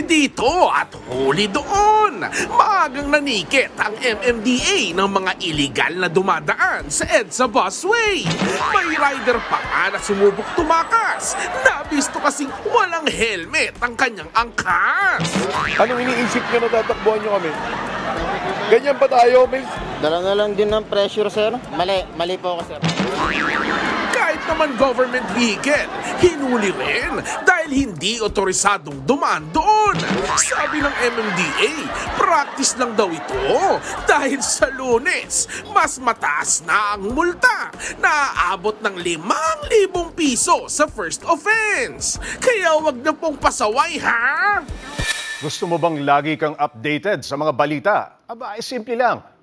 Huli dito at huli doon. Maagang nanikit ang MMDA ng mga iligal na dumadaan sa EDSA busway. May rider pa nga na sumubok tumakas. Nabisto kasing walang helmet ang kanyang angkas. Anong iniisip nyo na tatakbuhan nyo kami? Ganyan ba tayo, Miss? Dala na lang din ng pressure, sir. Mali, mali po ako, sir. Kahit naman government vehicle, hinuli rin dahil hindi otorisadong dumaan doon. Sabi ng MMDA, practice lang daw ito dahil sa lunes, mas mataas na ang multa na aabot ng 5,000 piso sa first offense. Kaya wag na pong pasaway ha! Gusto mo bang lagi kang updated sa mga balita? Aba, ay simple lang.